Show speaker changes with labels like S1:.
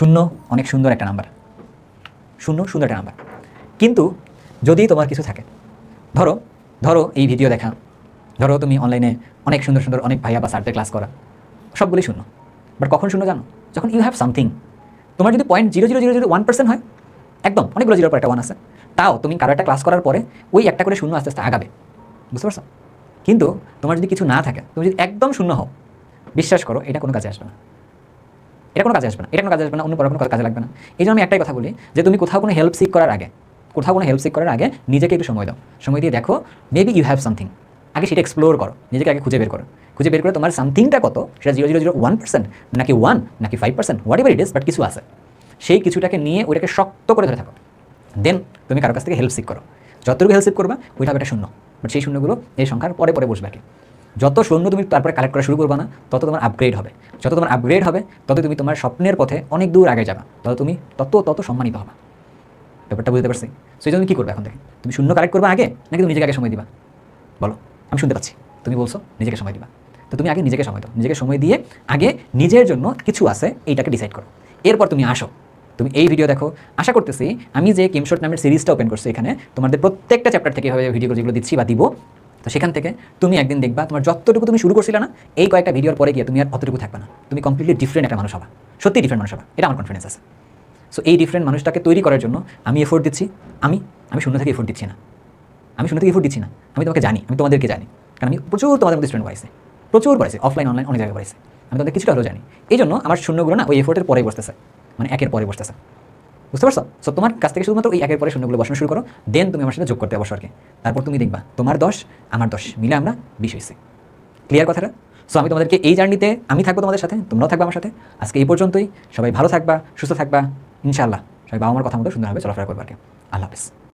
S1: শূন্য, অনেক সুন্দর একটা নাম্বার শূন্য, সুন্দর একটা নাম্বার কিন্তু যদি তোমার কিছু থাকে, ধরো ধরো এই ভিডিও দেখা, ধরো তুমি অনলাইনে অনেক সুন্দর সুন্দর, অনেক ভাইয়া বা স্যারদের ক্লাস করা সবগুলি শূন্য। বাট কখন শূন্য জানো? যখন ইউ হ্যাভ সামথিং তোমার যদি point zero zero zero zero one percent হয়, একদম, অনেকগুলো জিরোর পর একটা ওয়ান আছে। তাও তুমি কারও একটা ক্লাস করার পরে, ওই একটা করে শূন্য আস্তে আস্তে আগাবে। বুঝতে পারছ? কিন্তু তোমার যদি কিছু না থাকে, তুমি যদি একদম শূন্য হও, বিশ্বাস করো, এটা কোনো কাজে আসবে না। এটা কোনো কাজে আসবে না। এটা কোনো কাজে আসবে না, অন্য কোনো কাজে লাগবে না। এই জন্য আমি একটাই কথা বলি যে তুমি কোথাও কোনো হেল্প সিক করার আগে, কোথাও কোনো হেল্প সিক করার আগে নিজেকে একটু সময় দাও। সময় দিয়ে দেখো মেবি ইউ হ্যাভ সামথিং আগে সেটা এক্সপ্লোর করো, নিজেকে আগে খুঁজে বের করো। খুঁজে বের করে তোমার সামথিংটা কত? সেটা zero zero zero one percent নাকি ওয়ান নাকি five percent whatever it is but কিছু আছে। সেই কিছুটাকে নিয়ে ওইটাকে শক্ত করে ধরে থাকো। দেন তুমি কারও কাছ থেকে হেল্প সিক করো। যতটুকু হেল্প সিক করবা ওইটা একটা শূন্য। বাট সেই শূন্যগুলো এই সংখ্যার পরে পরে বসবে আর কি। যত শূন্য তুমি তারপরে কালেক্ট করা শুরু করবা না, তত তোমার আপগ্রেড হবে। যত তোমার আপগ্রেড হবে, তত তুমি তোমার স্বপ্নের পথে অনেক দূর আগে যাবা। তত তুমি তত তত সম্মানিত হবা। ব্যাপারটা বুঝতে পারছি? সেই জন্য কী করবে এখন থেকে? তুমি শূন্য কালেক্ট করবে আগে, নাকি তুমি নিজেকে আগে সময় দিবা? বলো, আমি শুনতে পাচ্ছি। তুমি বলছো, নিজেকে সময় দিবা। তো তুমি আগে নিজেকে সময় দাও। নিজেকে সময় দিয়ে আগে নিজের জন্য কিছু আছে, এইটাকে ডিসাইড করো। এরপর তুমি আসো। তুমি এই ভিডিও দেখো। আশা করতেছি, আমি যে কিমশট নামের সিরিজটা ওপেন করছি এখানে, তোমাদের প্রত্যেকটা চ্যাপ্টার থেকে এভাবে ভিডিও যেগুলো দিচ্ছি বা দিব তো সেখান থেকে তুমি একদিন দেখবা, তোমার যতটুকু তুমি শুরু করছিলে না, এই কয়েকটা ভিডিওর পরে গিয়ে তুমি আর অতটুকু থাকবে না। তুমি কমপ্লিটলি ডিফারেন্ট একটা মানুষ হবা। সত্যি ডিফারেন্ট মানুষ হবা। এটা আমার কনফিডেন্স আছে। সো এই ডিফারেন্ট মানুষটাকে তৈরি করার জন্য আমি এফোর্ট দিচ্ছি। আমি আমি শূন্য থেকে এফোর্ট দিচ্ছি না। আমি শূন্য থেকে এফোর্ট দিচ্ছি না। আমি তোমাকে জানি, আমি তোমাদেরকে জানি। কারণ আমি প্রচুর তোমাদের মধ্যে স্টুডেন্ট পাইছি প্রচুর পড়েছি অফলাইন অনলাইন অনেক জায়গায় পড়েছি আমি তোমাদের কিছুটা হলেও জানি। এই জন্য আমার শূন্যগুলো না ওই এফোর্টের পরে বসতেছে। মানে একের পরে বসতেছে। বুঝতে পারছ? সো তোমার কাছ থেকে শুধুমাত্র ওই একের পরে শূন্যগুলো বসানো শুরু করো দেন তুমি আমার সাথে যোগ করতে কি। তারপর তুমি দেখবা, তোমার দশ, আমার দশ, মিলে আমরা বিশ হয়েছি। ক্লিয়ার কথাটা? সো আমি তোমাদেরকে এই জার্নিতে আমি থাকব তোমাদের সাথে, তোমরাও থাকবে আমার সাথে। আজকে এই পর্যন্তই, সবাই ভালো থাকবা, সুস্থ থাকবা, ইনশাআল্লাহ। সবাই বাবা আমার কথা মতো সুন্দরভাবে চলাফেরা করব আর কি। আল্লাহ হাফিজ।